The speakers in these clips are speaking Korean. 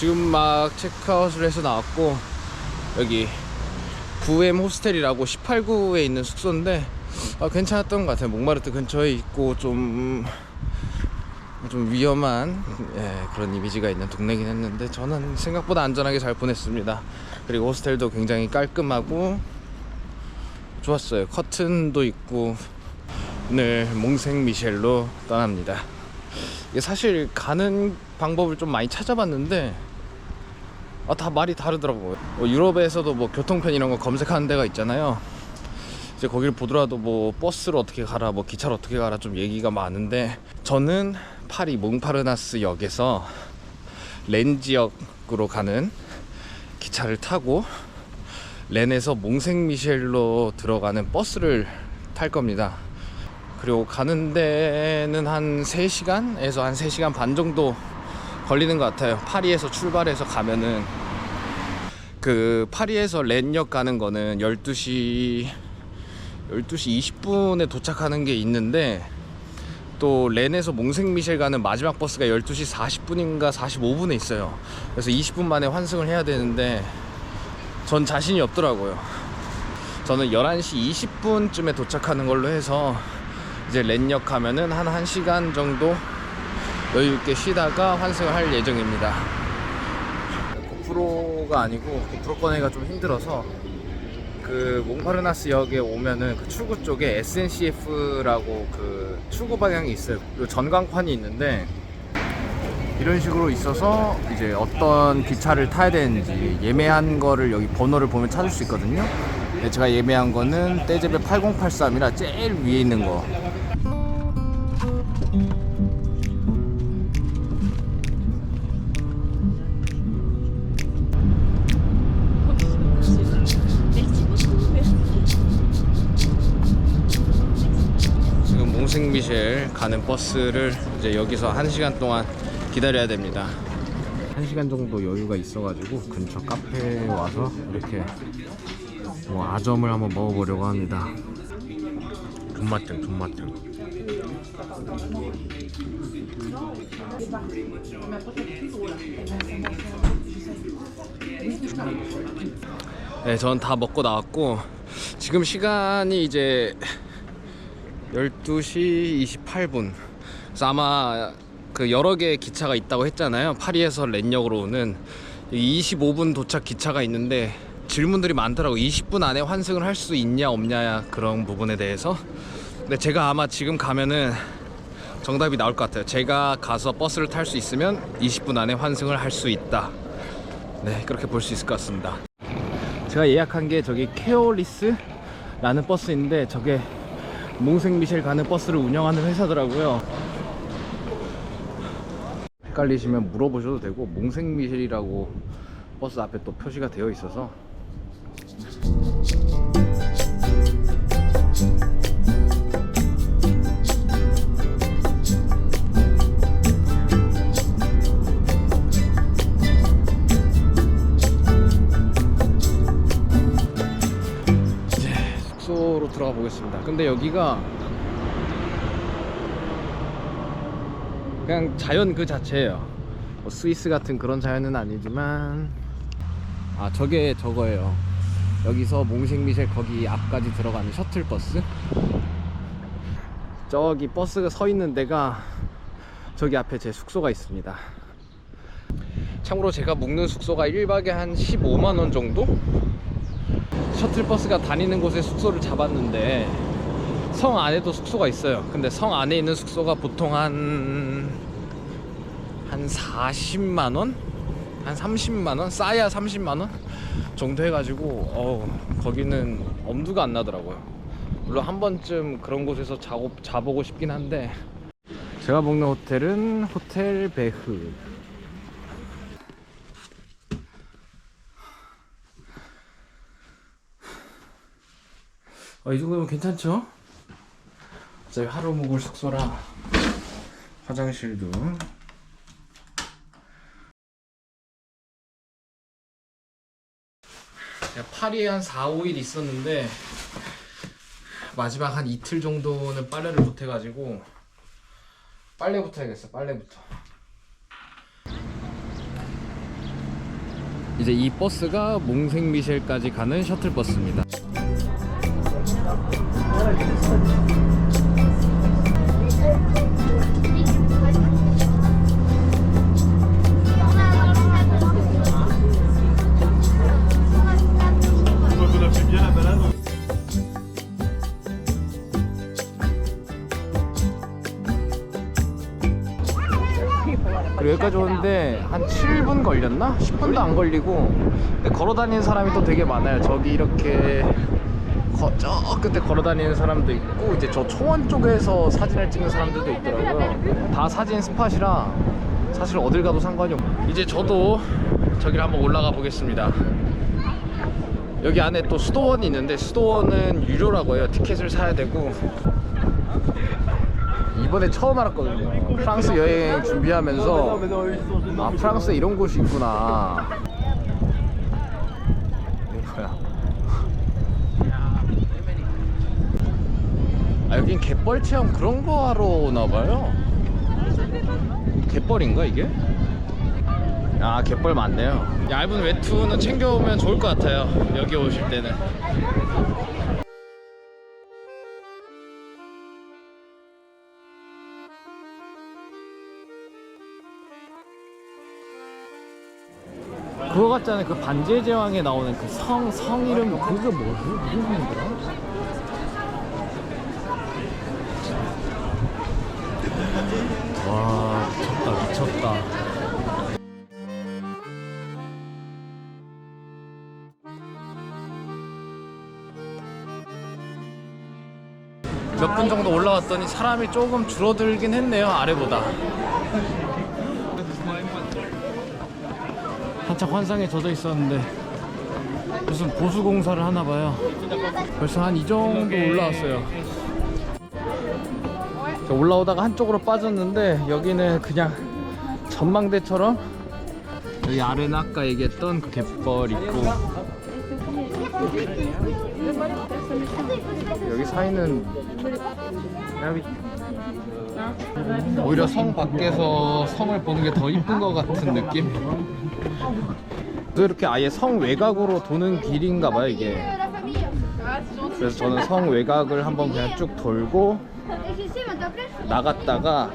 지금 막 체크아웃을 해서 나왔고 여기 9M 호스텔이라고 18구에 있는 숙소인데 아, 괜찮았던 것 같아요. 몽마르트 근처에 있고 좀, 좀 위험한 예, 그런 이미지가 있는 동네긴 했는데 저는 생각보다 안전하게 잘 보냈습니다. 그리고 호스텔도 굉장히 깔끔하고 좋았어요. 커튼도 있고 오늘 몽생 미셸로 떠납니다. 사실 가는 방법을 좀 많이 찾아봤는데 아, 다 말이 다르더라고요. 뭐 유럽에서도 뭐 교통편 이런 거 검색하는 데가 있잖아요. 이제 거기를 보더라도 뭐 버스로 어떻게 가라, 뭐 기차로 어떻게 가라 좀 얘기가 많은데 저는 파리 몽파르나스 역에서 렌 지역으로 가는 기차를 타고 렌에서 몽생미셸로 들어가는 버스를 탈 겁니다. 그리고 가는 데는 한 3시간에서 한 3시간 반 정도 걸리는 것 같아요. 파리에서 출발해서 가면은 그 파리에서 렌역 가는 거는 12시 12시 20분에 도착하는 게 있는데 또 렌에서 몽생미셸 가는 마지막 버스가 12시 40분인가 45분에 있어요. 그래서 20분 만에 환승을 해야 되는데 전 자신이 없더라고요. 저는 11시 20분쯤에 도착하는 걸로 해서 이제 렌역 가면은 한 1시간 정도 여유 있게 쉬다가 환승을 할 예정입니다. 고프로가 아니고 고프로 꺼내기가 좀 힘들어서 그 몽파르나스 역에 오면은 그 출구 쪽에 SNCF라고 그 출구 방향이 있어요. 그 전광판이 있는데 이런 식으로 있어서 이제 어떤 기차를 타야 되는지 예매한 거를 여기 번호를 보면 찾을 수 있거든요. 제가 예매한 거는 떼제베 8083이라 제일 위에 있는 거. 몽생미셸 가는 버스를 이제 여기서 1시간 동안 기다려야 됩니다. 1시간 정도 여유가 있어가지고 근처 카페에 와서 이렇게 뭐 아점을 한번 먹어보려고 합니다. 존맛등, 존맛등. 네, 전 다 먹고 나왔고 지금 시간이 이제 12시 28분. 그래서 아마 그 여러 개의 기차가 있다고 했잖아요. 파리에서 렌역으로 오는 25분 도착 기차가 있는데 질문들이 많더라고. 20분 안에 환승을 할 수 있냐 없냐 그런 부분에 대해서. 근데 제가 아마 지금 가면은 정답이 나올 것 같아요. 제가 가서 버스를 탈 수 있으면 20분 안에 환승을 할 수 있다. 네, 그렇게 볼 수 있을 것 같습니다. 제가 예약한 게 저기 케어리스라는 버스인데 저게 몽생 미셸 가는 버스를 운영하는 회사더라고요. 헷갈리시면 물어보셔도 되고 몽생 미셸이라고 버스 앞에 또 표시가 되어 있어서 여기가 그냥 자연 그 자체예요. 뭐 스위스 같은 그런 자연은 아니지만 아 저게 저거예요. 여기서 몽생미셸 거기 앞까지 들어가는 셔틀 버스. 저기 버스가 서 있는 데가 저기 앞에 제 숙소가 있습니다. 참고로 제가 묵는 숙소가 1박에 한 15만 원 정도? 셔틀버스가 다니는 곳에 숙소를 잡았는데 성 안에도 숙소가 있어요. 근데 성 안에 있는 숙소가 보통 한, 한 40만 원? 한 30만 원? 싸야 30만 원? 정도 해가지고, 어 거기는 엄두가 안 나더라고요. 물론 한 번쯤 그런 곳에서 자고, 자보고 싶긴 한데, 제가 묵는 호텔은 호텔 베흐. 아, 이 정도면 괜찮죠? 어차피 하루 묵을 숙소라 화장실도 제가 파리에 한 4, 5일 있었는데 마지막 한 이틀 정도는 빨래를 못 해가지고 빨래부터 해야겠어 빨래부터 이제 이 버스가 몽생미셸까지 가는 셔틀 버스입니다. 오는데 한 7분 걸렸나? 10분도 안 걸리고. 걸어 다니는 사람이 또 되게 많아요. 저기 이렇게 거, 저 끝에 걸어 다니는 사람도 있고 이제 저 초원 쪽에서 사진을 찍는 사람들도 있더라고요. 다 사진 스팟이라 사실 어딜 가도 상관이 없고 이제 저도 저기를 한번 올라가 보겠습니다. 여기 안에 또 수도원이 있는데 수도원은 유료라고 해요. 티켓을 사야 되고 이번에 처음 알았거든요. 프랑스 여행 준비하면서 아 프랑스에 이런 곳이 있구나. 아 여긴 갯벌 체험 그런 거 하러 오나 봐요. 갯벌인가 이게? 아 갯벌 맞네요. 얇은 외투는 챙겨오면 좋을 것 같아요. 여기 오실 때는. 같잖아요. 그 반지의 제왕에 나오는 그 성, 성 이름, 그게 뭐지? 무슨 성이더라? 와, 미쳤다, 미쳤다. 몇 분 정도 올라왔더니 사람이 조금 줄어들긴 했네요, 아래보다. 한창 환상에 젖어 있었는데 무슨 보수 공사를 하나 봐요. 벌써 한 이 정도 올라왔어요. 저 올라오다가 한쪽으로 빠졌는데 여기는 그냥 전망대처럼 여기 아래는 아까 얘기했던 그 갯벌 있고 여기 사이는 오히려 성 밖에서 성을 보는 게 더 이쁜 것 같은 느낌? 또 이렇게 아예 성 외곽으로 도는 길인가 봐요 이게. 그래서 저는 성 외곽을 한번 그냥 쭉 돌고 나갔다가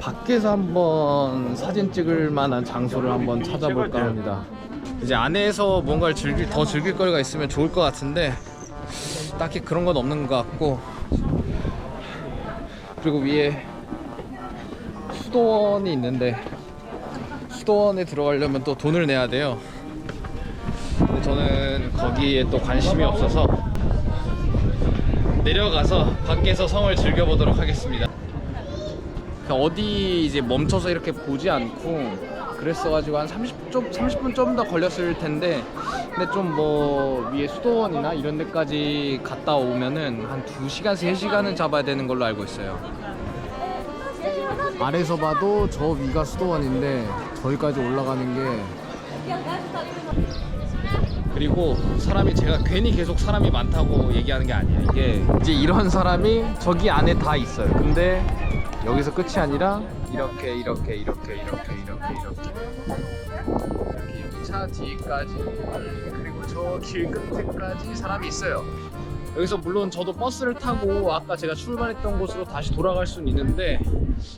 밖에서 한번 사진 찍을 만한 장소를 한번 찾아볼까 합니다. 이제 안에서 뭔가를 즐길, 더 즐길 거리가 있으면 좋을 것 같은데 딱히 그런 건 없는 것 같고 그리고 위에 수도원이 있는데 수도원에 들어가려면 또 돈을 내야 돼요. 근데 저는 거기에 또 관심이 없어서 내려가서 밖에서 성을 즐겨보도록 하겠습니다. 어디 이제 멈춰서 이렇게 보지 않고 그랬어가지고 한 30좀 30분 좀 더 걸렸을 텐데 근데 좀 뭐 위에 수도원이나 이런 데까지 갔다 오면은 한 2시간 3시간은 잡아야 되는 걸로 알고 있어요. 아래서 봐도 저 위가 수도원인데 저기까지 올라가는 게 그리고 사람이 제가 괜히 계속 사람이 많다고 얘기하는 게 아니에요 이게 이제 이런 사람이 저기 안에 다 있어요 근데 여기서 끝이 아니라 이렇게 이렇게 이렇게 이렇게 이렇게 이렇게 여기 차 뒤까지 그리고 저 길 끝에까지 사람이 있어요 여기서 물론 저도 버스를 타고 아까 제가 출발했던 곳으로 다시 돌아갈 수는 있는데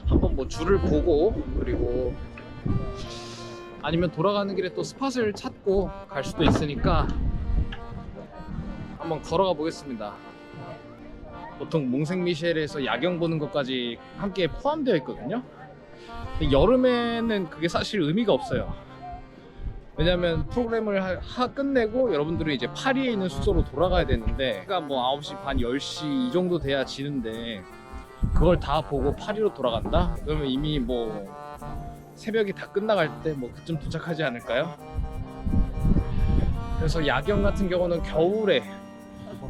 한번 뭐 줄을 보고 그리고 아니면 돌아가는 길에 또 스팟을 찾고 갈 수도 있으니까 한번 걸어가 보겠습니다. 보통 몽생미셸에서 야경 보는 것까지 함께 포함되어 있거든요. 여름에는 그게 사실 의미가 없어요. 왜냐면 프로그램을 하, 하- 끝내고 여러분들은 이제 파리에 있는 숙소로 돌아가야 되는데 그러니까 뭐 9시 반 10시 이 정도 돼야 지는데 그걸 다 보고 파리로 돌아간다? 그러면 이미 뭐 새벽이 다 끝나갈 때 뭐 그쯤 도착하지 않을까요? 그래서 야경 같은 경우는 겨울에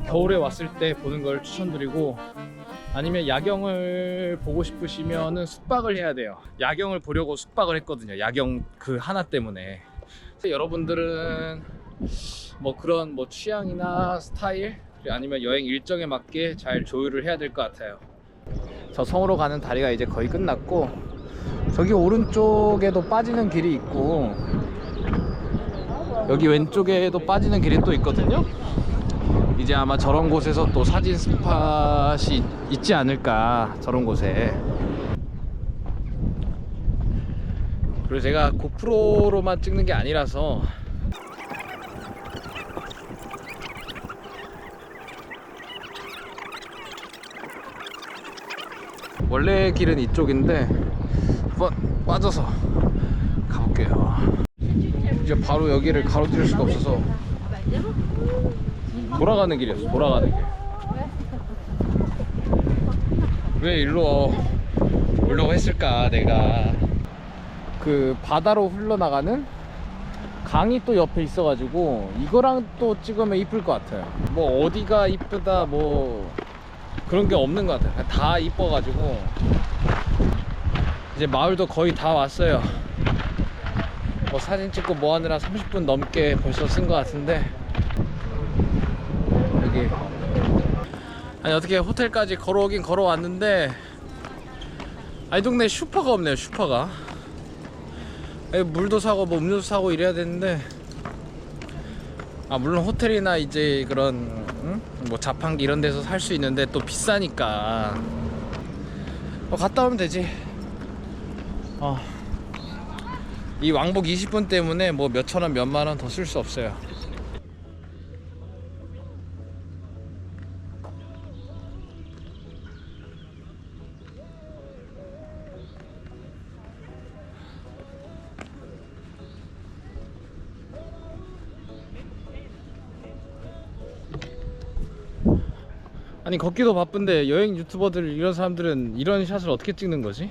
겨울에 왔을 때 보는 걸 추천드리고 아니면 야경을 보고 싶으시면은 숙박을 해야 돼요. 야경을 보려고 숙박을 했거든요. 야경 그 하나 때문에. 여러분들은 뭐 그런 뭐 취향이나 스타일 아니면 여행 일정에 맞게 잘 조율을 해야 될 것 같아요. 저 성으로 가는 다리가 이제 거의 끝났고 저기 오른쪽에도 빠지는 길이 있고 여기 왼쪽에도 빠지는 길이 또 있거든요. 이제 아마 저런 곳에서 또 사진 스팟이 있지 않을까 저런 곳에. 그리고 제가 고프로로만 찍는 게 아니라서 원래 길은 이쪽인데 한번 빠져서 가볼게요. 이제 바로 여기를 가로지를 수가 없어서 돌아가는 길이었어. 돌아가는 길. 왜 일로 오려고 했을까 내가 그 바다로 흘러나가는 강이 또 옆에 있어가지고 이거랑 또 찍으면 이쁠 것 같아요. 뭐 어디가 이쁘다 뭐 그런 게 없는 것 같아요. 다 이뻐가지고 이제 마을도 거의 다 왔어요. 뭐 사진 찍고 뭐 하느라 30분 넘게 벌써 쓴 것 같은데 여기 아니 어떻게 호텔까지 걸어오긴 걸어왔는데 아이 동네 슈퍼가 없네요 슈퍼가. 아니, 물도 사고 뭐 음료수 사고 이래야 되는데. 아 물론 호텔이나 이제 그런 응? 뭐 자판기 이런 데서 살 수 있는데 또 비싸니까. 어, 갔다 오면 되지. 어. 이 왕복 20분 때문에 뭐 몇천 원 몇만 원 더 쓸 수 없어요 아니 걷기도 바쁜데 여행 유튜버들 이런 사람들은 이런 샷을 어떻게 찍는 거지?